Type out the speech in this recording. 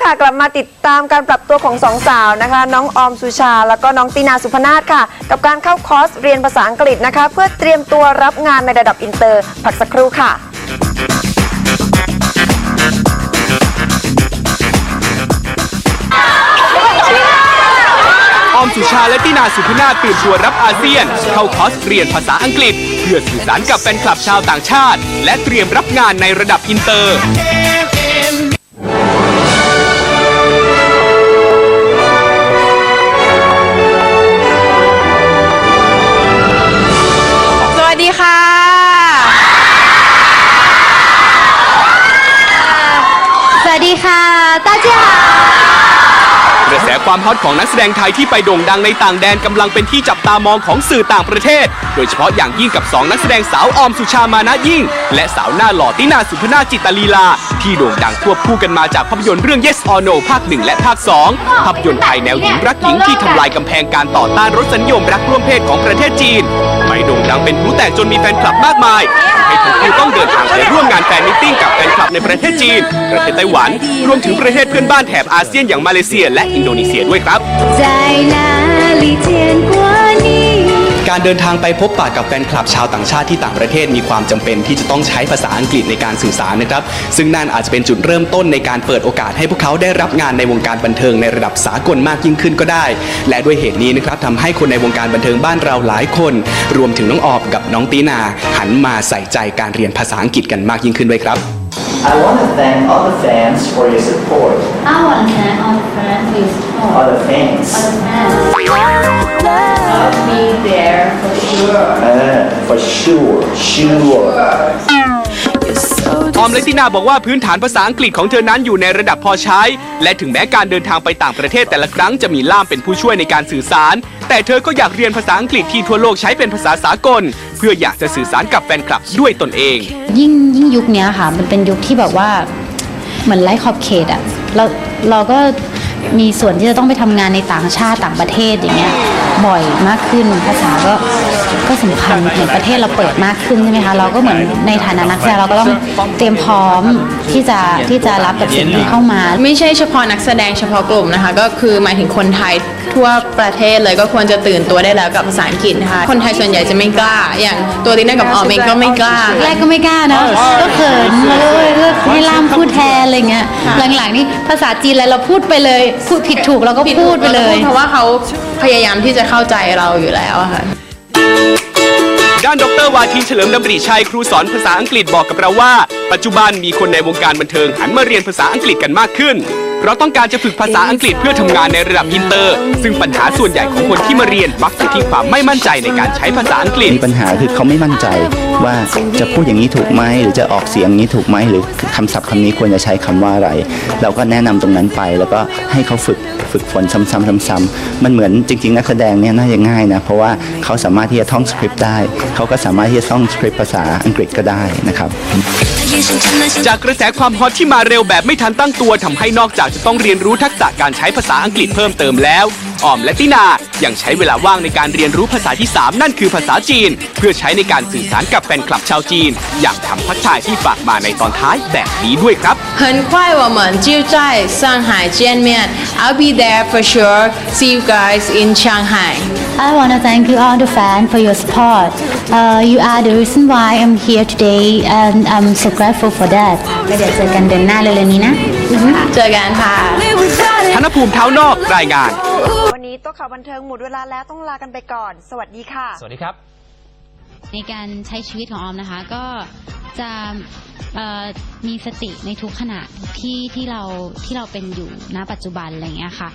ค่ะ กลับมาติดตามการปรับตัวของสองสาวนะคะ น้องออมสุชา แล้วก็น้องตีนาสุพนาศค่ะ กับการเข้าคอร์สเรียนภาษาอังกฤษนะคะ เพื่อเตรียมตัวรับงานในระดับอินเตอร์ พักสักครู่ค่ะ ออมสุชาและตินาสุพนาถตื่นตัวรับอาเซียน เข้าคอร์สเรียนภาษาอังกฤษ เพื่อสื่อสารกับแฟนคลับชาวต่างชาติ และเตรียมรับงานในระดับอินเตอร์ีค่ะตาเจ้ากระแสความฮอตของนักแสดงไทยที่ไปโด่งดังในต่างแดนกำลังเป็นที่จับตามองของสื่อต่างประเทศ โดยเฉพาะอย่างยิ่งกับ 2 นักแสดงสาวออมสุชามานะยิ่ง และสาวหน้าหล่อตินาสุพนาจิตตลีลา ที่โด่งดังควบคู่กันมาจากภาพยนตร์เรื่อง Yes or No ภาค 1 และภาค 2 ภาพยนตร์ไทยแนวหญิงรักหญิงที่ทำลายกำแพงการต่อต้านรสนิยมรักร่วมเพศของประเทศจีน ไปโด่งดังเป็นผู้แตกจนมีแฟนคลับมากมายให้ทั้งคู่ต้องเดินทางไปร่วมงานแฟนมิทติ้งกับแฟนคลับในประเทศจีน ประเทศไต้หวัน รวมถึงประเทศเพื่อนบ้านแถบอาเซียนอย่างมาเลเซีย และอินโดนีเซียด้วยครับ การเดินทางไปพบปะกับแฟนคลับชาวต่างชาติที่ต่างประเทศมีความจำเป็นที่จะต้องใช้ภาษาอังกฤษในการสื่อสารนะครับ ซึ่งนั่นอาจจะเป็นจุดเริ่มต้นในการเปิดโอกาสให้พวกเขาได้รับงานในวงการบันเทิงในระดับสากลมากยิ่งขึ้นก็ได้ และด้วยเหตุนี้นะครับทำให้คนในวงการบันเทิงบ้านเราหลายคน รวมถึงน้องออบกับน้องตีนา หันมาใส่ใจการเรียนภาษาอังกฤษกันมากยิ่งขึ้นด้วยครับ I want to thank all the fans for your support. I want to thank all the friends you support All the fans. all the fans I'll be there for sure Uh, for sure, sure. ออมและตินาบอกว่าพื้นฐานภาษาอังกฤษของเธอนั้นอยู่ในระดับพอใช้ และถึงแม้การเดินทางไปต่างประเทศแต่ละครั้งจะมีล่ามเป็นผู้ช่วยในการสื่อสาร แต่เธอก็อยากเรียนภาษาอังกฤษที่ทั่วโลกใช้เป็นภาษาสากล เพื่ออยากจะสื่อสารกับแฟนคลับด้วยตนเอง ยิ่งยิ่งยุคเนี้ยค่ะ มันเป็นยุคที่แบบว่าเหมือนไร้ขอบเขตอะเราเราก็มีส่วนที่จะต้องไปทำงานในต่างชาติต่างประเทศอย่างเงี้ย บ่อยมากขึ้นภาษาก็ ก็สำคัญเหมือนประเทศเราเปิดมากขึ้นใช่ไหมคะเราก็เหมือนในฐานะนักแสดงเราก็ต้องเตรียมพร้อมที่จะที่จะรับกับสิ่งที่เข้ามา ไม่ใช่เฉพาะนักแสดงเฉพาะกลุ่มนะคะ ก็คือหมายถึงคนไทยทั่วประเทศเลยก็ควรจะตื่นตัวได้แล้วกับภาษาอังกฤษนะคะคนไทยส่วนใหญ่จะไม่กล้า อย่างตัวติน่ากับออมเองก็ไม่กล้าแรกก็ไม่กล้านะก็เขินแล้วก็ให้ล่ามพูดแทนอะไรเงี้ยหลังๆนี่ภาษาจีนอะไรเราพูดไปเลย พูดผิดถูกเราก็พูดไปเลย เพราะว่าเขาพยายามที่จะเข้าใจเราอยู่แล้วอะค่ะ ด้านดรวาทีเฉลิมดำริชัยครูสอนภาษาอังกฤษบอกกับเราว่า ปัจจุบันมีคนในวงการบันเทิงหันมาเรียนภาษาอังกฤษกันมากขึ้น เพราะต้องการจะฝึกภาษาอังกฤษเพื่อทำงานในระดับอินเตอร์ ซึ่งปัญหาส่วนใหญ่ของคนที่มาเรียนมักอยู่ที่ความไม่มั่นใจในการใช้ภาษาอังกฤษ มีปัญหาคือเขาไม่มั่นใจว่าจะพูดอย่างนี้ถูกไหมหรือจะออกเสียงอย่างนี้ถูกไหมหรือคำศัพท์คำนี้ควรจะใช้คำว่าอะไร เราก็แนะนำตรงนั้นไปแล้วก็ให้เขาฝึกฝึกฝนซ้ำๆซ้ำๆมันเหมือนจริง ๆ นักแสดงเนี่ยน่าจะง่ายนะเพราะว่าเขาสามารถที่จะท่องสคริปต์ได้ เขาก็สามารถที่จะท่องสคริปต์ภาษาอังกฤษก็ได้นะครับ จากกระแสความฮอตที่มาเร็วแบบไม่ทันตั้งตัวทำให้นอกจากจะต้องเรียนรู้ทักษะการใช้ภาษาอังกฤษเพิ่มเติมแล้วออมและตินายังใช้เวลาว่างในการเรียนรู้ภาษาที่ 3 นั่นคือภาษาจีน เพื่อใช้ในการสื่อสารกับแฟนคลับชาวจีน อย่างคำทักทายที่ฝากมาในตอนท้ายแบบนี้ด้วยครับ 很快我们就在上海见面 I'll be there for sure see you guys in Shanghai I want to thank you all the fans for your support uh, you are the reason why I'm here today and I'm so grateful for that แล้วเดี๋ยวเจอกันเดือนหน้าเร็วๆนี้นะ เจอกันค่ะ ธนภูมิเท้านอกรายงาน วันนี้โต๊ะข่าวบันเทิงหมดเวลาแล้วต้องลากันไปก่อน สวัสดีค่ะ สวัสดีครับ ในการใช้ชีวิตของออมนะคะ ก็จะมีสติในทุกขณะที่ที่เราที่เราเป็นอยู่ณปัจจุบันอะไรอย่างเงี้ยค่ะ